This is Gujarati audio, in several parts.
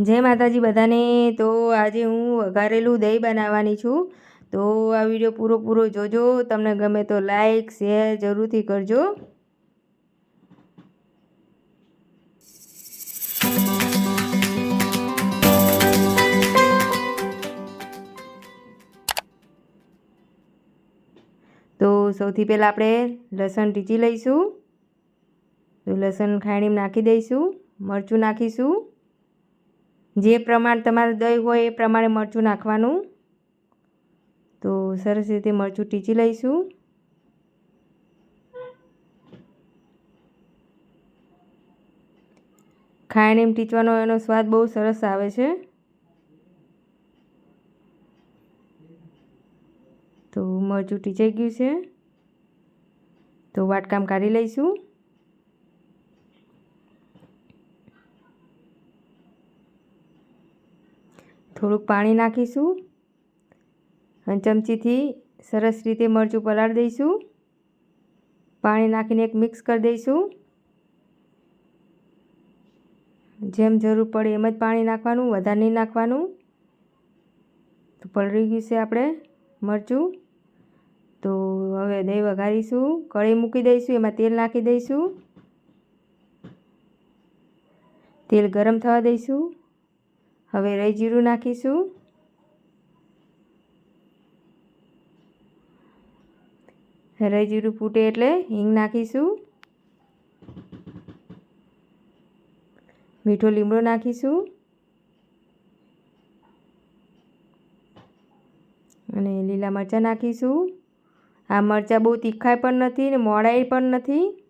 જય માતાજી બધાને. તો આજે હું વઘારેલું દહીં બનાવવાની છું. તો આ વીડિયો પૂરો પૂરો જોજો. તમને ગમે તો લાઈક, શેર જરૂરથી કરજો. તો સૌથી પહેલાં આપણે લસણ ટીચી લઈશું. તો લસણ ખાણીમાં નાખી દઈશું. મરચું નાખીશું. જે પ્રમાણે તમારે દહીં હોય એ પ્રમાણે મરચું નાખવાનું. તો સરસ રીતે મરચું ટીચી લઈશું. ખાઈને એમ ટીચવાનો એનો સ્વાદ બહુ સરસ આવે છે. તો મરચું ટીચાઈ ગયું છે. તો વાટકામ કાઢી લઈશું. થોડુંક પાણી નાખીશું અને ચમચીથી સરસ રીતે મરચું પલાળી દઈશું. પાણી નાખીને એક મિક્સ કરી દઈશું. જેમ જરૂર પડે એમ જ પાણી નાખવાનું, વધારે નહીં નાખવાનું. તો પલળી ગયું છે આપણે મરચું. તો હવે દહીં વઘારીશું કળી મૂકી દઈશું, એમાં તેલ નાખી દઈશું. તેલ ગરમ થવા દઈશું. હવે રહી જીરું નાખીશું. રહી જીરું ફૂટે એટલે હિંગ નાખીશું. મીઠો લીમડો નાખીશું. અને લીલા મરચાં નાખીશું. આ મરચાં બહુ તીખાય પણ નથી ને મોડાઈ પણ નથી.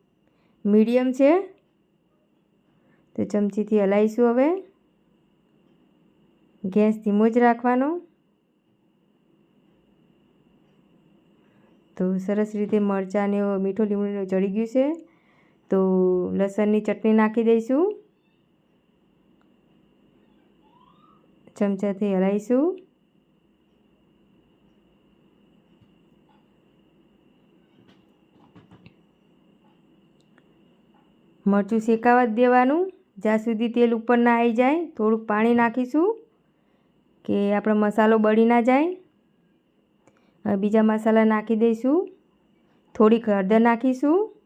મીડિયમ છે. તો ચમચીથી હલાવીશું હવે. ગેસ ધીમો જ રાખવાનો. તો સરસ રીતે મરચાં મીઠો લીમડો ચડી ગયું છે. તો લસણની ચટણી નાખી દઈશું. ચમચાથી હલાવીશું. મરચું શેકાવા જ દેવાનું. જ્યાં સુધી તેલ ઉપર ના આવી જાય, થોડુંક પાણી નાખીશું. કે આપણો મસાલો બળી ના જાય. હવે બીજા મસાલા નાખી દઈશું. થોડીક હળદર નાખીશું.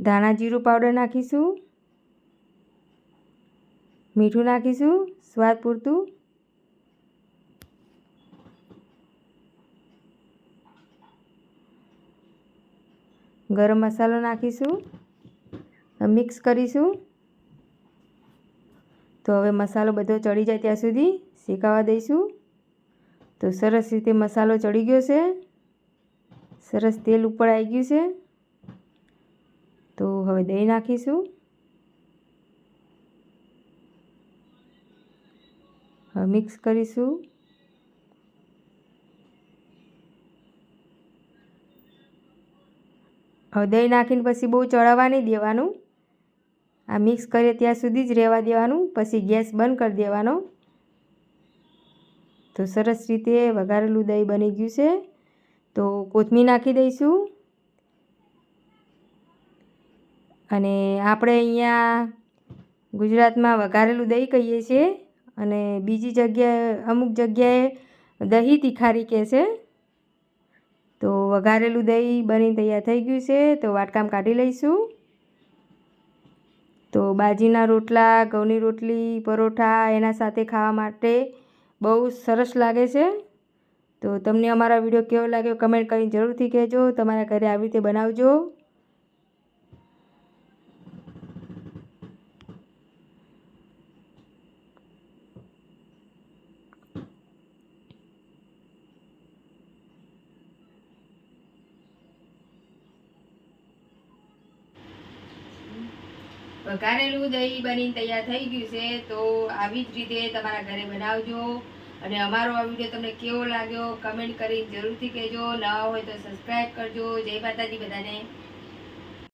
ધાણા જીરું પાવડર નાખીશું. મીઠું નાખીશું, સ્વાદ પૂરતું. ગરમ મસાલો નાખીશું. મિક્સ કરીશું. તો હવે મસાલો બધો ચડી જાય ત્યાં સુધી. શેકાવા દઈશું? તો સરસ રીતે મસાલો ચડી ગયો છે. સરસ તેલ ઉપર આવી ગયું છે. તો હવે દહીં નાખીશું. હવે મિક્સ કરીશું. હવે દહીં નાખીને પછી બહુ ચડાવવા નહીં દેવાનું. આ મિક્સ કરીએ ત્યાં સુધી જ રહેવા દેવાનું. પછી ગેસ બંધ કરી દેવાનો. તો સરસ રીતે વઘારેલું દહીં બની ગયું છે. તો કોથમીર નાખી દઈશું. અને આપણે અહીંયા ગુજરાતમાં વઘારેલું દહીં કહીએ છીએ અને બીજી જગ્યાએ, અમુક જગ્યાએ દહીં તિખારી કહે છે. તો વઘારેલું દહીં બની તૈયાર થઈ ગયું છે, તો વાટકામ કાઢી લઈશું. તો બાજીના રોટલા, ઘઉંની રોટલી, પરોઠા એના સાથે ખાવા માટે બહુ સરસ લાગે છે. તો તમને અમારા વીડિયો કેવો લાગ્યો કમેન્ટ કરીને જરૂરથી કહેજો. તમારા ઘરે આવી રીતે બનાવજો. વઘારેલું દહીં બનીને તૈયાર થઈ ગયું છે, તો આવી જ રીતે તમારા ઘરે બનાવજો. અને અમારો આ વીડિયો તમને કેવો લાગ્યો કમેન્ટ કરીને જરૂરથી કહેજો. નવા હોય તો સબસ્ક્રાઈબ કરજો. જય માતાજી બધાને.